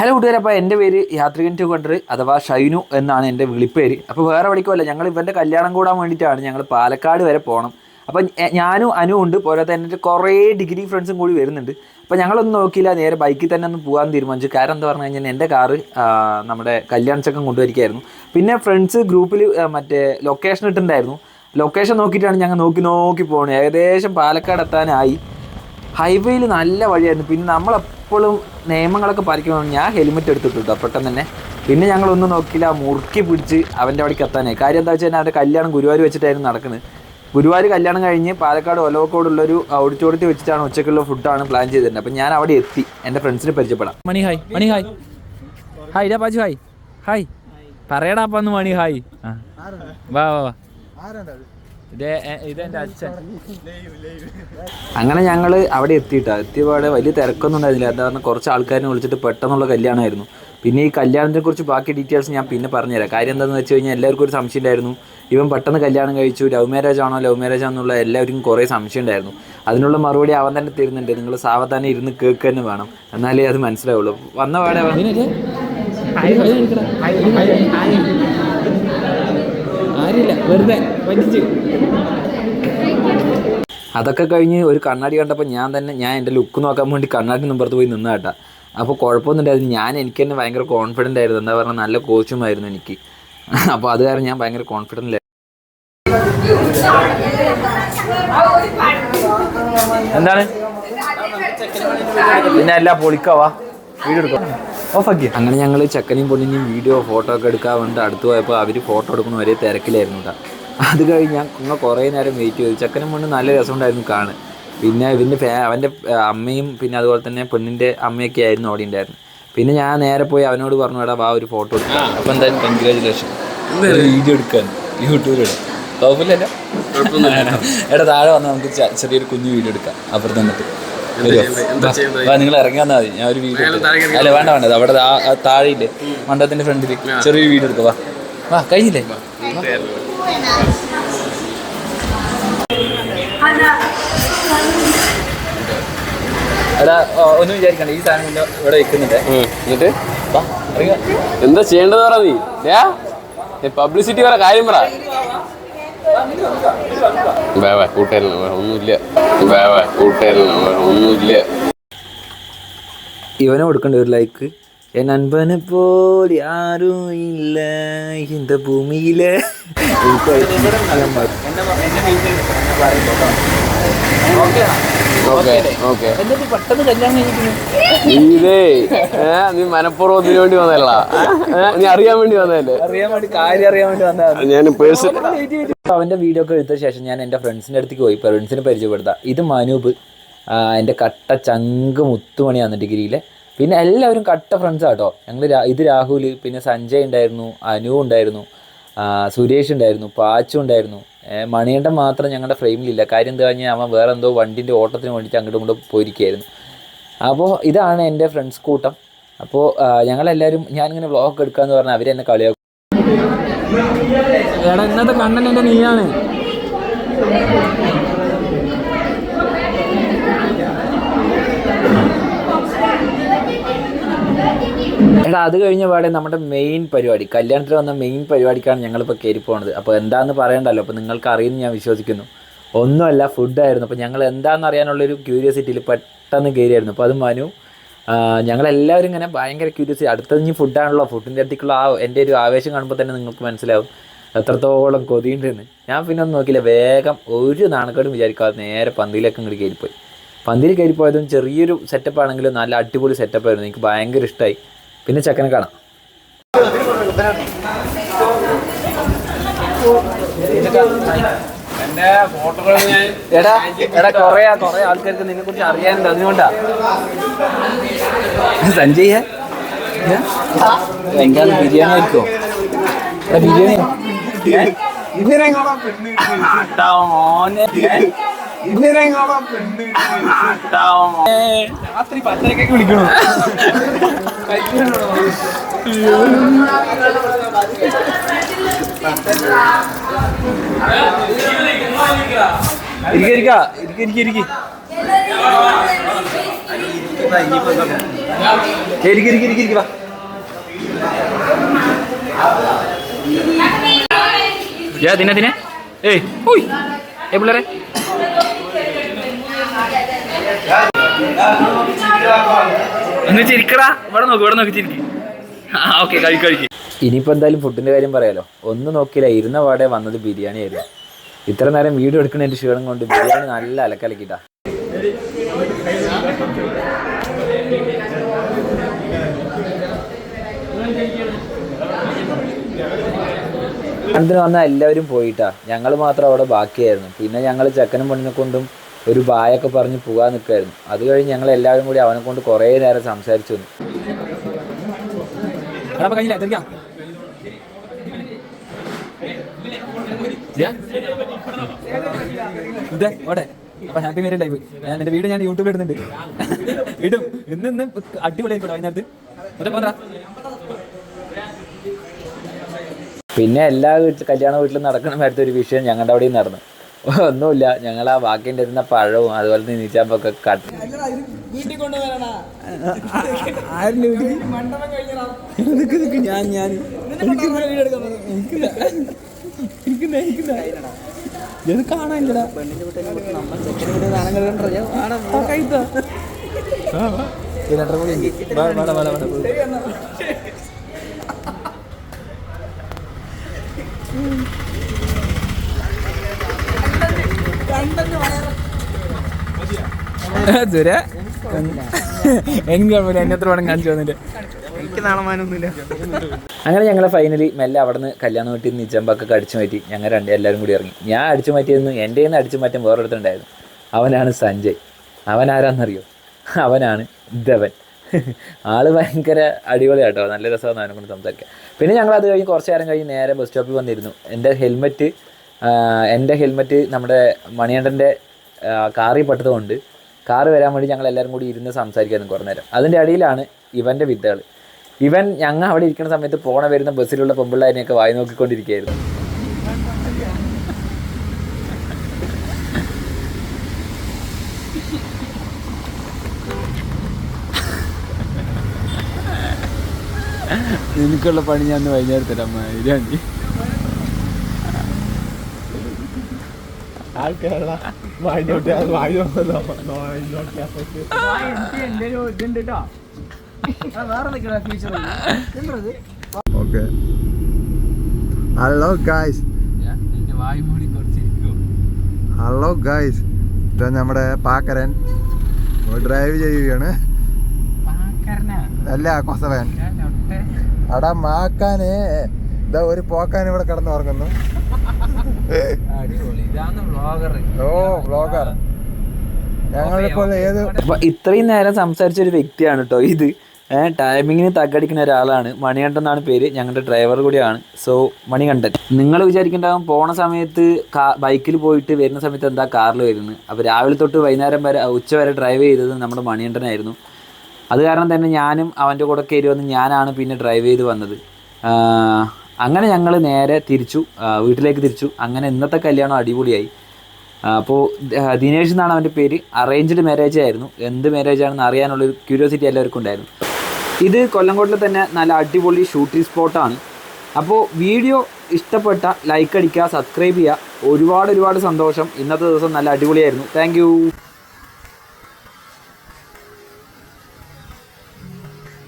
Hello കൂട്ടുകാരെ അപ്പോൾ എന്റെ പേര് യാത്രികൻ ടു കണ്ടർ അഥവാ ഷൈനു എന്നാണ് എന്റെ വിളിപ്പേര്. അപ്പോൾ വേറെ വഴിക്കുമല്ല ഞങ്ങൾ ഇവന്റെ കല്യാണം കൂടാൻ വേണ്ടിയിട്ടാണ് ഞങ്ങൾ പാലക്കാട് വരെ പോകണം അപ്പം ഞാനും അനു ഉണ്ട് പോരാതെ എന്റെ കുറേ ഡിഗ്രി ഫ്രണ്ട്സും കൂടി വരുന്നുണ്ട്. അപ്പോൾ ഞങ്ങളൊന്നും നോക്കിയില്ല നേരെ ബൈക്കിൽ തന്നെ ഒന്ന് പോകാൻ തീരുമാനിച്ചു. കാരണം എന്താ പറഞ്ഞു കഴിഞ്ഞാൽ എന്റെ കാറ് നമ്മുടെ കല്യാണ ചക്കം കൊണ്ടുവരികയായിരുന്നു. പിന്നെ ഫ്രണ്ട്സ് ഗ്രൂപ്പിൽ മറ്റേ ലൊക്കേഷൻ ഇട്ടിട്ടുണ്ടായിരുന്നു. ലൊക്കേഷൻ നോക്കിയിട്ടാണ് ഞങ്ങൾ നോക്കി നോക്കി പോകുന്നത് ഏകദേശം പാലക്കാട് എത്താനായി. ഹൈവേയിൽ നല്ല വഴിയായിരുന്നു. പിന്നെ നമ്മളെപ്പോഴും നിയമങ്ങളൊക്കെ പാലിക്കണം ഞാൻ ഹെൽമെറ്റ് എടുത്തിട്ടുണ്ടോ പെട്ടെന്ന് തന്നെ. പിന്നെ ഞങ്ങളൊന്നും നോക്കിയില്ല. മുറുക്കി പിടിച്ച് അവന്റെ അവിടേക്ക് എത്താനായി. കാര്യം എന്താ വെച്ചാൽ അവന്റെ കല്യാണം ഗുരുവായൂർ വെച്ചിട്ടായിരുന്നു നടക്കുന്നത്. ഗുരുവായൂർ കല്യാണം കഴിഞ്ഞ് പാലക്കാട് ഒലവക്കോടുള്ളൊരു ഓഡിറ്റോറിയത്തിൽ വെച്ചിട്ടാണ് ഉച്ചയ്ക്കുള്ള ഫുഡാണ് പ്ലാൻ ചെയ്തിരുന്നത്. അപ്പം ഞാൻ അവിടെ എത്തി. എന്റെ ഫ്രണ്ട്സിനെ പരിചയപ്പെടാം. Mani hi Mani hi hi ഇതാ പാച്ചു ഹായ് ഹായ് പറയടാ അപ്പം മണി ഹായ് ആ. വാ വാ വാ. അങ്ങനെ ഞങ്ങൾ അവിടെ എത്തിയിട്ടാ. എത്തിയപാടെ വലിയ തിരക്കൊന്നും ഉണ്ടായിരുന്നില്ല. എന്താ പറഞ്ഞാൽ കുറച്ച് ആൾക്കാരെ വിളിച്ചിട്ട് പെട്ടെന്നുള്ള കല്യാണമായിരുന്നു. പിന്നെ ഈ കല്യാണത്തിനെ കുറിച്ച് ബാക്കി ഡീറ്റെയിൽസ് ഞാൻ പിന്നെ പറഞ്ഞുതരാം. കാര്യം എന്താണെന്ന് വെച്ച് കഴിഞ്ഞാൽ എല്ലാവർക്കും ഒരു സംശയം ഉണ്ടായിരുന്നു. ഇവൻ പെട്ടെന്ന് കല്യാണം കഴിച്ചു. ലവ് മാരേജ് ആണോ ലവ് മാരേജ് ആണെന്നുള്ള എല്ലാവർക്കും കുറേ സംശയം ഉണ്ടായിരുന്നു. അതിനുള്ള മറുപടി അവൻ തന്നെ തരുന്നുണ്ട്. നിങ്ങൾ സാവധാനം ഇരുന്ന് കേൾക്കുക തന്നെ വേണം. എന്നാലേ അത് മനസ്സിലാവുള്ളൂ. വന്ന പാടെ ആരില്ല. വെറുതെ. അതൊക്കെ കഴിഞ്ഞ് ഒരു കണ്ണാടി കണ്ടപ്പോൾ ഞാൻ തന്നെ ഞാൻ എന്റെ ലുക്ക് നോക്കാൻ വേണ്ടി കണ്ണാടി നമ്പറത്ത് പോയി നിന്ന കേട്ടാ. അപ്പോൾ കുഴപ്പമൊന്നും ഉണ്ടായിരുന്നു ഞാൻ എനിക്ക് തന്നെ ഭയങ്കര കോൺഫിഡന്റ് ആയിരുന്നു. എന്താ പറഞ്ഞാൽ നല്ല കോച്ചും ആയിരുന്നു എനിക്ക്. അപ്പോൾ അത് കാരണം ഞാൻ ഭയങ്കര കോൺഫിഡന്റ് എന്താണ്? പിന്നെ അല്ല പൊളിക്കാവാ വീഡിയോ എടുക്കാം ഓഫാക്കി അങ്ങനെ ഞങ്ങൾ ചെക്കനെയും പൊണ്ണിനെയും വീഡിയോ ഫോട്ടോ ഒക്കെ എടുക്കാൻ വേണ്ടി അടുത്ത് പോയപ്പോൾ അവർ ഫോട്ടോ എടുക്കുന്ന ഒരേ തിരക്കിലായിരുന്നു കേട്ടോ. അത് കഴിഞ്ഞ് ഞാൻ കുങ്ങ കുറേ നേരം വെയിറ്റ് ചെയ്തു. ചെക്കനും പെണ്ണും നല്ല രസമുണ്ടായിരുന്നു കാണാൻ. പിന്നെ ഇതിന്റെ ഫാ അവന്റെ അമ്മയും പിന്നെ അതുപോലെ തന്നെ പെണ്ണിന്റെ അമ്മയൊക്കെ ആയിരുന്നു അവിടെ ഉണ്ടായിരുന്നു പിന്നെ ഞാൻ നേരെ പോയി അവനോട് പറഞ്ഞു എടാ വാ ഒരു ഫോട്ടോ എടുക്കാം. അപ്പം എന്തായാലും കൺഗ്രാജുലേഷൻ വീഡിയോ എടുക്കാൻ. യൂട്യൂബിലിടാം കുഴപ്പമില്ലല്ലോ. എടാ താഴെ വന്നാൽ നമുക്ക് ചെറിയൊരു കുഞ്ഞു വീഡിയോ എടുക്കാം. അപ്പുറത്ത് നിന്നിട്ട് നിങ്ങൾ ഇറങ്ങി വന്നാൽ മതി. ഞാൻ ഒരു വീഡിയോ അല്ല വേണ്ട വേണ്ട. അവിടെ താഴെയില്ലേ? മണ്ഡപത്തിന്റെ ഫ്രണ്ടിൽ ചെറിയൊരു വീഡിയോ എടുക്കാം വാ. വാ കഴിഞ്ഞില്ലേ? ഓ, ഒന്നും വിചാരിക്കണ്ട. ഈ സാധനം ഇവിടെ വെക്കുന്നുണ്ട്. എന്നിട്ട്. എന്താ ചെയ്യേണ്ടത് പറ നീ? പബ്ലിസിറ്റി പറ കാര്യം പറ. വേ വേ കൂട്ടുകാരൻ ഒന്നുമില്ല. വേ വേ കൂട്ടുകാരൻ ഒന്നുമില്ല. ഇവനെ കൊടുക്കണ്ട ഒരു ലൈക്ക് എൻ അൻപനെ പോലെ ആരും ഇല്ല இந்த ഭൂമിയിലെ ഓക്കെ ഓക്കെ എന്നിട്ട് പെട്ടെന്ന് കല്യാണം കഴിഞ്ഞിട്ട് ഇതേ ഏ നീ മനഃപൂർവ്വം ഇതിനു വേണ്ടി വന്നല്ല നീ അറിയാൻ വേണ്ടി വന്നതല്ലേ അറിയാൻ വേണ്ടി കാര്യം അറിയാൻ വേണ്ടി വന്നതാണ് ഞാൻ പേഴ്സൺ അവന്റെ വീഡിയോ ഒക്കെ എടുത്ത ശേഷം ഞാൻ എൻ്റെ ഫ്രണ്ട്സിൻ്റെ അടുത്തേക്ക് പോയി ഫ്രണ്ട്സിനെ പരിചയപ്പെടുത്താം ഇത് മനൂപ് ആ, എൻ്റെ കട്ട ചങ്ക് മുത്തുമണിയാണ് ഡിഗ്രിയിലെ പിന്നെ എല്ലാവരും കട്ട ഫ്രണ്ട്സാണ് കേട്ടോ ഞങ്ങൾ ഇത് രാഹുൽ പിന്നെ സഞ്ജയ് ഉണ്ടായിരുന്നു അനു ഉണ്ടായിരുന്നു സുരേഷ് ഉണ്ടായിരുന്നു പാച്ചു ഉണ്ടായിരുന്നു. മണിയണ്ടൻ മാത്രം ഞങ്ങളുടെ ഫ്രെയിമിലില്ല കാര്യം എന്താ കഴിഞ്ഞാൽ അവൻ വേറെ എന്തോ വണ്ടിന്റെ ഓട്ടത്തിന് വേണ്ടിയിട്ട് അങ്ങോട്ടും ഇങ്ങോട്ടും പോയിരിക്കുകയായിരുന്നു. അപ്പോൾ ഇതാണ് എന്റെ ഫ്രണ്ട്സ് കൂട്ടം. അപ്പോൾ ഞങ്ങളെല്ലാവരും ഞാനിങ്ങനെ വ്ളോഗ് എന്ന് പറഞ്ഞാൽ അവരെന്നെ കളിയാക്കും. എടാ ഇന്നത്തെ കണ്ണൻ എന്റെ നീയാണ്. എടാ അത് കഴിഞ്ഞ പാടെ നമ്മുടെ മെയിൻ പരിപാടി കല്യാണത്തിൽ വന്ന മെയിൻ പരിപാടിക്കാണ് ഞങ്ങളിപ്പോൾ കയറി പോകുന്നത് അപ്പോൾ എന്താണെന്ന് പറയണ്ടല്ലോ? അപ്പോൾ നിങ്ങൾക്ക് അറിയുമെന്ന് ഞാൻ വിശ്വസിക്കുന്നു. ഒന്നുമല്ല ഫുഡായിരുന്നു അപ്പോൾ ഞങ്ങൾ എന്താണെന്ന് അറിയാനുള്ളൊരു ക്യൂരിയോസിറ്റിയിൽ പെട്ടെന്ന് കയറിയായിരുന്നു അപ്പോൾ അത് മനു ഞങ്ങളെല്ലാവരും ഇങ്ങനെ ഭയങ്കര ക്യൂരിയോസിറ്റി അടുത്ത ഇനി ഫുഡാണല്ലോ ഫുഡിന്റെ അടുത്തേക്കുള്ള ആ എന്റെ ഒരു ആവേശം കാണുമ്പോൾ തന്നെ നിങ്ങൾക്ക് മനസ്സിലാവും. എത്രത്തോളം കൊതിയുണ്ടെന്ന്. ഞാൻ പിന്നെ ഒന്നും നോക്കിയില്ല. വേഗം ഒരു നാണക്കേടും വിചാരിക്കാതെ നേരെ പന്തിയിലേക്ക് ഇങ്ങോട്ട് കയറിപ്പോയി പന്തിയിൽ കയറിപ്പോയതും ചെറിയൊരു സെറ്റപ്പ് ആണെങ്കിലും നല്ല അടിപൊളി സെറ്റപ്പ് ആയിരുന്നു. എനിക്ക് ഭയങ്കര ഇഷ്ടമായി പിന്നെ ചെക്കനെ കാണാം. എടാ എടാ കൊറേ കൊറേ ആൾക്കാർക്ക് നിന്നെ കുറിച്ച് അറിയാനുണ്ട്. അതുകൊണ്ടാ. സഞ്ജയ് എന്താണ് ബിരിയാണി ആയിരിക്കോ എടാ ബിരിയാണി. രാത്രി പത്തരക്കൊക്കെ വിളിക്കണോ? ഇരിക്ക ഇരിക്ക ഇരിക്ക ഇരിക്ക. ഇരിക്ക ഇരിക്ക് ഇരിക്ക് ഇരിക്ക് ഇരിക്ക് യാ തിന്നെ തിന്നെ. ഏയ് ഓയ് ഏ പിള്ളേരെ. ഇവിടെ നോക്ക് ആ എന്തായാലും ഫുഡിന്റെ കാര്യം പറയാലോ. ഒന്നും നോക്കിയില്ല ഇരുന്ന പാടെ വന്നത് ബിരിയാണി ആയിരുന്നു. ഇത്ര നേരം വീഡിയോ എടുക്കുന്നതിന്റെ ക്ഷീണം കൊണ്ട് ബിരിയാണി നല്ല അലക്കലക്കിട്ടാ. അതിന് വന്ന എല്ലാവരും പോയിട്ടാ. ഞങ്ങൾ മാത്രം അവിടെ ബാക്കിയായിരുന്നു. പിന്നെ ഞങ്ങൾ ചെക്കനും പെണ്ണിനെ കൊണ്ടും ഒരു ബായൊക്കെ പറഞ്ഞ് പോകാൻ നിൽക്കുമായിരുന്നു അത് കഴിഞ്ഞ് ഞങ്ങൾ എല്ലാവരും കൂടി അവനെ കൊണ്ട് കുറേ നേരം സംസാരിച്ചു. നിന്നു ഹാപ്പി മേരി ലൈവ് ഞാൻ എന്റെ വീട് ഞാൻ യൂട്യൂബിൽ ഇടുന്നുണ്ട്. ഇടും. ഇന്ന് ഇന്ന് അടിപൊളിയായിക്കോട്ടെ പിന്നെ എല്ലാ വീട്ടിൽ കല്യാണ വീട്ടിലും നടക്കുന്ന മാരത്തെ ഒരു വിഷയം ഞങ്ങളുടെ അവിടെയും നടന്നു. ഒന്നുമില്ല. ഞങ്ങൾ ആ വാക്കിന്റെ ഇരുന്ന പഴവും അതുപോലെ തന്നെ നീച്ചാമ്പൊക്കെ കട്ട് ഞാൻ ഞാൻ ഇത് കാണാനില്ലടാ ദുര എനിക്ക് കുഴപ്പമില്ല എന്നെ എത്ര വേണം കാണിച്ചു വന്നിട്ട് എനിക്ക് നാണമാനൊന്നുമില്ല. അങ്ങനെ ഞങ്ങൾ ഫൈനലി മെല്ലെ അവിടെ നിന്ന് കല്യാണം വീട്ടിൽ നിന്ന് നിച്ചമ്പൊക്കെ അടിച്ചു മാറ്റി ഞങ്ങൾ രണ്ട് എല്ലാവരും കൂടി ഇറങ്ങി. ഞാൻ അടിച്ചു മാറ്റിയിരുന്നു എന്റെ നിന്ന് അടിച്ചു മാറ്റാൻ വേറൊരുത്തുണ്ടായിരുന്നു അവനാണ് സഞ്ജയ്. അവൻ ആരാന്നറിയോ അവനാണ് ധവൻ. ആൾ ഭയങ്കര അടിപൊളിയാട്ടോ നല്ല രസമാണ് അവനെ കൊണ്ട് സംസാരിക്കാം പിന്നെ ഞങ്ങൾ അത് കഴിഞ്ഞ് കുറച്ച് നേരം കഴിഞ്ഞ് നേരെ ബസ് സ്റ്റോപ്പിൽ വന്നിരുന്നു. എന്റെ ഹെൽമെറ്റ് എന്റെ ഹെൽമെറ്റ് നമ്മുടെ മണിയണ്ടന്റെ കാറിൽ പെട്ടതുകൊണ്ട് കാറ് വരാൻ വേണ്ടി ഞങ്ങൾ എല്ലാവരും കൂടി ഇരുന്ന് സംസാരിക്കായിരുന്നു കുറേ നേരം. അതിന്റെ അടിയിലാണ് ഇവന്റെ വിദ്യകൾ. ഇവൻ ഞങ്ങൾ അവിടെ ഇരിക്കുന്ന സമയത്ത് പോണ വരുന്ന ബസ്സിലുള്ള പെമ്പിള്ളാരിനെയൊക്കെ വായി നോക്കിക്കൊണ്ടിരിക്കുകയായിരുന്നു. നിനക്കുള്ള പണി ഞാൻ വൈകുന്നേരം തരാം ആൾക്കാരുടെ വായിലോട്ട് അത് വായി ഓക്കെ ഹലോ ഗായ്സ് നിന്റെ വായു മൂടി കുറച്ചിരിക്കുമോ ഹലോ ഗായ്സ് ഇത് നമ്മുടെ പാക്കരൻ. ഡ്രൈവ് ചെയ്യുകയാണ് അല്ല കൊസവൻ. അടാ മാക്കാനേ. ഇതാ ഒരു പോക്കാൻ ഇവിടെ കിടന്ന് ഉറങ്ങുന്നു അടിപൊളി ഇതാണ് വ്ളോഗർ ഓ ബ്ലോഗർ ഞങ്ങളിപ്പോൾ ഏത് ഇത്രയും നേരം സംസാരിച്ച ഒരു വ്യക്തിയാണ് കേട്ടോ ഇത്. ടൈമിങ്ങിന് തകടിക്കുന്ന ഒരാളാണ്. മണികണ്ഠൻ എന്നാണ് പേര്. ഞങ്ങളുടെ ഡ്രൈവർ കൂടിയാണ്. സോ മണികണ്ഠൻ നിങ്ങൾ വിചാരിക്കേണ്ടാവും പോണ സമയത്ത് ബൈക്കിൽ പോയിട്ട് വരുന്ന സമയത്ത് എന്താ കാറിൽ വരുന്നത്? അപ്പോൾ രാവിലെ തൊട്ട് വൈകുന്നേരം വരെ ഉച്ച വരെ ഡ്രൈവ് ചെയ്തത് നമ്മുടെ മണികണ്ഠനായിരുന്നു അത് കാരണം തന്നെ ഞാനും അവന്റെ കൂടെ കയറി വന്ന് ഞാനാണ് പിന്നെ ഡ്രൈവ് ചെയ്ത് വന്നത്. അങ്ങനെ ഞങ്ങൾ നേരെ തിരിച്ചു വീട്ടിലേക്ക് തിരിച്ചു. അങ്ങനെ ഇന്നത്തെ കല്യാണം അടിപൊളിയായി. അപ്പോൾ ദിനേഷ് എന്നാണ് അവന്റെ പേര്. അറേഞ്ച്ഡ് മാരേജ് ആയിരുന്നു. എന്ത് മാരേജ് ആണെന്ന് അറിയാനുള്ളൊരു ക്യൂരിയോസിറ്റി എല്ലാവർക്കും ഉണ്ടായിരുന്നു. ഇത് കൊല്ലംകോട്ടിൽ തന്നെ നല്ല അടിപൊളി ഷൂട്ടിംഗ് സ്പോട്ടാണ് അപ്പോൾ വീഡിയോ ഇഷ്ടപ്പെട്ട ലൈക്ക് അടിക്കുക സബ്സ്ക്രൈബ് ചെയ്യുക. ഒരുപാട് ഒരുപാട് സന്തോഷം. ഇന്നത്തെ ദിവസം നല്ല അടിപൊളിയായിരുന്നു. താങ്ക്